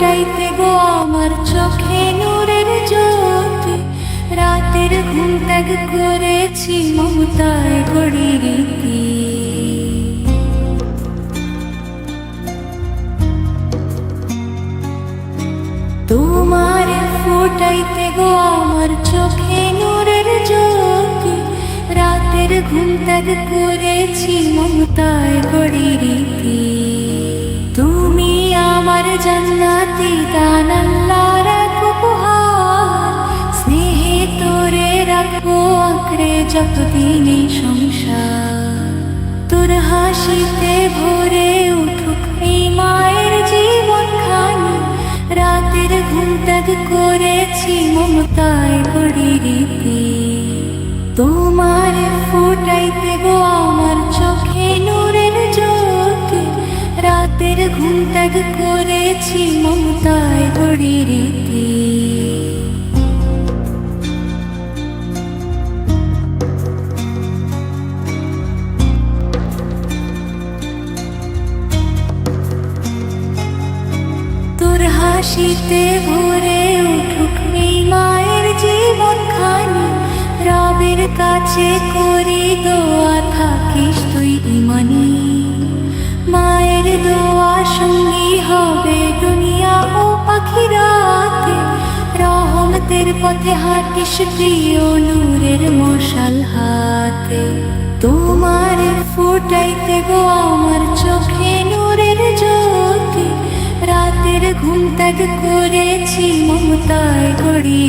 কাটাইতে গো আমার চোখে নূরের জ্যোতি। রাতের ঘুম ত্যাগ করেছি মমতায় গড়ি রীতি। তোমার ফুটাইতে গো আমার চোখে নূরের জ্যোতি। রাতের ঘুম ত্যাগ করেছি মমতায় গড়ি রীতি। জান্নাতি রাখব আঁকড়ে যতদিন এই সংসার। তোর হাসিতে ভরে উঠুক মায়ের জীবন খানি রাতের ঘুম ত্যাগ করেছি মমতায় গড়ি রীতি তোমার ফুটাইতে গো আমার চোখে নূরের জ্যোতি। রাতের ঘুম ত্যাগ করেছি মমতায় গড়ি রীতি তোর হাসিতে ভরে উঠুক মায়ের জীবন খানি রবের কাছে রহমতের পথে হাঁটিস প্রিয় নূরের মশাল হাতে। তোমার ফুটাইতে গো আমার চোখে নূরের জ্যোতি। রাতের ঘুম ত্যাগ করেছি মমতায় গড়ি